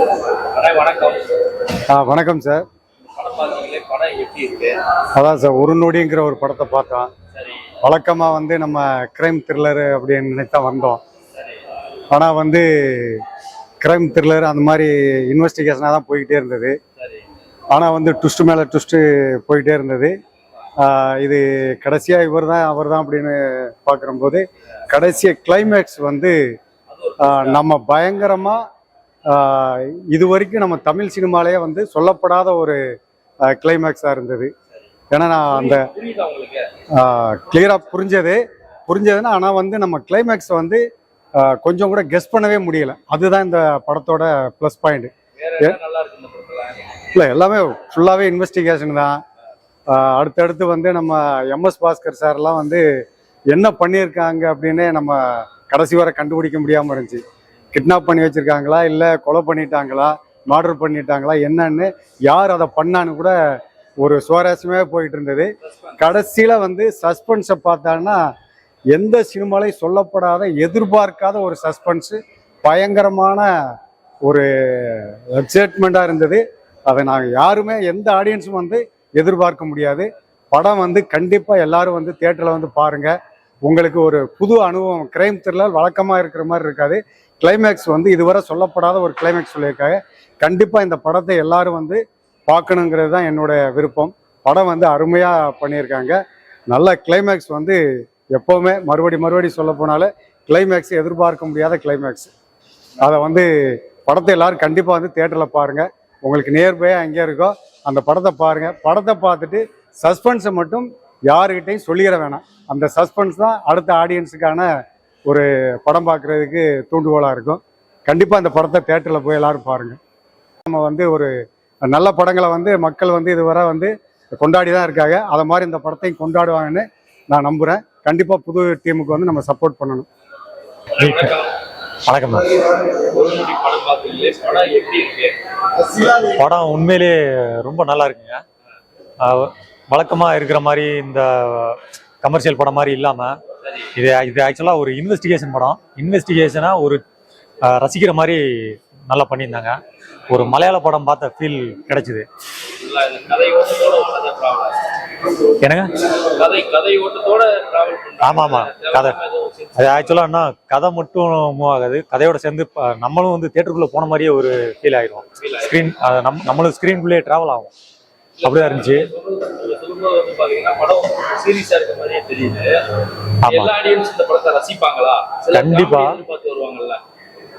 வணக்கம். ஆ வணக்கம் சார். அதான் சார் ஒரு நொடிங்கிற ஒரு படத்தை பார்த்தோம். வழக்கமாக வந்து நம்ம கிரைம் த்ரில்லரு அப்படின்னு நினைத்தா வந்தோம். ஆனால் வந்து கிரைம் த்ரில்லர் அந்த மாதிரி இன்வெஸ்டிகேஷனாக தான் போய்கிட்டே இருந்தது. ஆனால் வந்து ட்விஸ்ட்டு மேலே ட்விஸ்ட்டு போயிட்டே இருந்தது. இது கடைசியாக இவர் தான் அவர் தான் அப்படின்னு பார்க்குறம்போது கடைசியாக கிளைமேக்ஸ் வந்து நம்ம பயங்கரமாக இது வரைக்கும் நம்ம தமிழ் சினிமாலேயே வந்து சொல்லப்படாத ஒரு கிளைமேக்ஸாக இருந்தது. ஏன்னா நான் அந்த கிளியராக புரிஞ்சது. புரிஞ்சதுன்னா ஆனால் வந்து நம்ம கிளைமேக்ஸ் வந்து கொஞ்சம் கூட கெஸ் பண்ணவே முடியல. அதுதான் இந்த படத்தோட ப்ளஸ் பாயிண்ட் இல்லை எல்லாமே ஃபுல்லாகவே இன்வெஸ்டிகேஷன் தான். அடுத்தடுத்து வந்து நம்ம எம்எஸ் பாஸ்கர் சார்லாம் வந்து என்ன பண்ணியிருக்காங்க அப்படின்னு நம்ம கடைசி வரை கண்டுபிடிக்க முடியாமல் இருந்துச்சு. கிட்னாப் பண்ணி வச்சுருக்காங்களா? இல்லை கொலை பண்ணிட்டாங்களா? மர்டர் பண்ணிட்டாங்களா? என்னன்னு யார் அதை பண்ணான்னு கூட ஒரு சுவாரஸ்யமே போயிட்டு இருந்தது. கடைசியில் வந்து சஸ்பென்ஸை பார்த்தாங்கன்னா எந்த சினிமாலையும் சொல்லப்படாத எதிர்பார்க்காத ஒரு சஸ்பென்ஸு பயங்கரமான ஒரு எக்ஸைட்மெண்ட்டாக இருந்தது. அதை நாங்கள் யாருமே எந்த ஆடியன்ஸும் வந்து எதிர்பார்க்க முடியாது. படம் வந்து கண்டிப்பாக எல்லாரும் வந்து தேட்டரில் வந்து பாருங்கள் உங்களுக்கு ஒரு புது அனுபவம் கிரைம் த்ரில்லர் வழக்கமாக இருக்கிற மாதிரி இருக்காது. கிளைமேக்ஸ் வந்து இதுவரை சொல்லப்படாத ஒரு கிளைமேக்ஸ் சொல்லியிருக்காங்க. கண்டிப்பாக இந்த படத்தை எல்லாரும் வந்து பார்க்கணுங்கிறது தான் என்னோட விருப்பம். படம் வந்து அருமையாக பண்ணியிருக்காங்க. நல்ல கிளைமேக்ஸ் வந்து எப்போவுமே மறுபடி மறுபடி சொல்ல போனாலே கிளைமேக்ஸ் எதிர்பார்க்க முடியாத கிளைமேக்ஸ் அதை வந்து படத்தை எல்லாரும் கண்டிப்பாக வந்து தேட்டரில் பாருங்கள் உங்களுக்கு நியர்பையாக எங்கே இருக்கோ அந்த படத்தை பாருங்கள் படத்தை பார்த்துட்டு சஸ்பென்ஸை மட்டும் யாருக்கிட்டையும் சொல்லிட வேணாம். அந்த சஸ்பென்ஸ் தான் அடுத்த ஆடியன்ஸுக்கான ஒரு படம் பார்க்குறதுக்கு தூண்டுகோலாக இருக்கும். கண்டிப்பாக அந்த படத்தை தேட்டரில் போய் எல்லாரும் பாருங்கள் நம்ம வந்து ஒரு நல்ல படங்களை வந்து மக்கள் வந்து இதுவரை வந்து கொண்டாடி தான் இருக்காங்க. அதை மாதிரி இந்த படத்தையும் கொண்டாடுவாங்கன்னு நான் நம்புகிறேன் கண்டிப்பாக புது டீமுக்கு வந்து நம்ம சப்போர்ட் பண்ணணும். வணக்கம் படம் படம் உண்மையிலேயே ரொம்ப நல்லா இருக்குங்க. வழக்கமாக இருக்கிற மாதிரி இந்த கமர்ஷியல் படம் மாதிரி இல்லாமல் இது இது ஆக்சுவலாக ஒரு இன்வெஸ்டிகேஷன் படம். இன்வெஸ்டிகேஷனாக ஒரு ரசிக்கிற மாதிரி நல்லா பண்ணியிருந்தாங்க. ஒரு மலையாள படம் பார்த்த ஃபீல் கிடைச்சிது. என்னங்க? ஆமாம் ஆமாம் கதை. அது ஆக்சுவலாக என்ன கதை மட்டும் மூவ் ஆகாது. கதையோட சேர்ந்து நம்மளும் வந்து தேட்டருக்குள்ளே போன மாதிரியே ஒரு ஃபீல் ஆகிடும் ஸ்க்ரீன் நம் நம்மளும் ஸ்க்ரீன்குள்ளேயே ட்ராவல் ஆகும். அப்படிதான் இருந்துச்சு. சொல்றது- நீங்க சொல்லும்போது வந்து பாத்தீங்கன்னா படம் சீரியஸா இருக்க மாதிரியே தெரியுது. ஆமா. எல்லா ஆடியன்ஸ் இந்த படத்தை ரசிப்பாங்களா? சில கண்டிப்பா. comedy எதிர்பார்த்து வருவாங்கல்ல.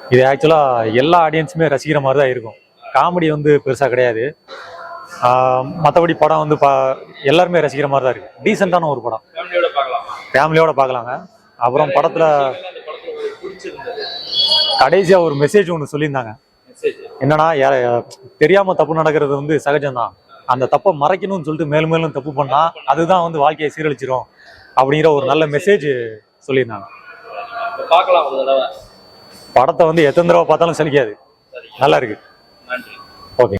இது ஆக்சுவலா எல்லா ஆடியன்ஸுமே ரசிக்கிற மாதிரி தான் இருக்கும். காமெடி வந்து பெருசா கிடையாது. மற்றபடி படம் வந்து பா எல்லாருமே ரசிக்கிற மாதிரி தான் இருக்கு. டீசெண்டான ஒரு படம். ஃபேமிலியோட பார்க்கலாங்க. அப்புறம் படத்துல கடைசியா ஒரு மெசேஜ் ஒன்று சொல்லியிருந்தாங்க. என்னன்னா தெரியாம தப்பு நடக்கிறது வந்து சகஜம்தான். அந்த தப்பை மறைக்கணும்னு சொல்லிட்டு மேலும் மேலும் தப்பு பண்ணா அதுதான் வந்து வாழ்க்கையை சீரழிச்சிரும் அப்படிங்கிற ஒரு நல்ல மெசேஜ் சொல்லியிருந்தாங்க. பார்க்கலாம் படத்தை வந்து எத்தனை தடவை பார்த்தாலும் சலிக்காது. நல்லா இருக்கு. நன்றி.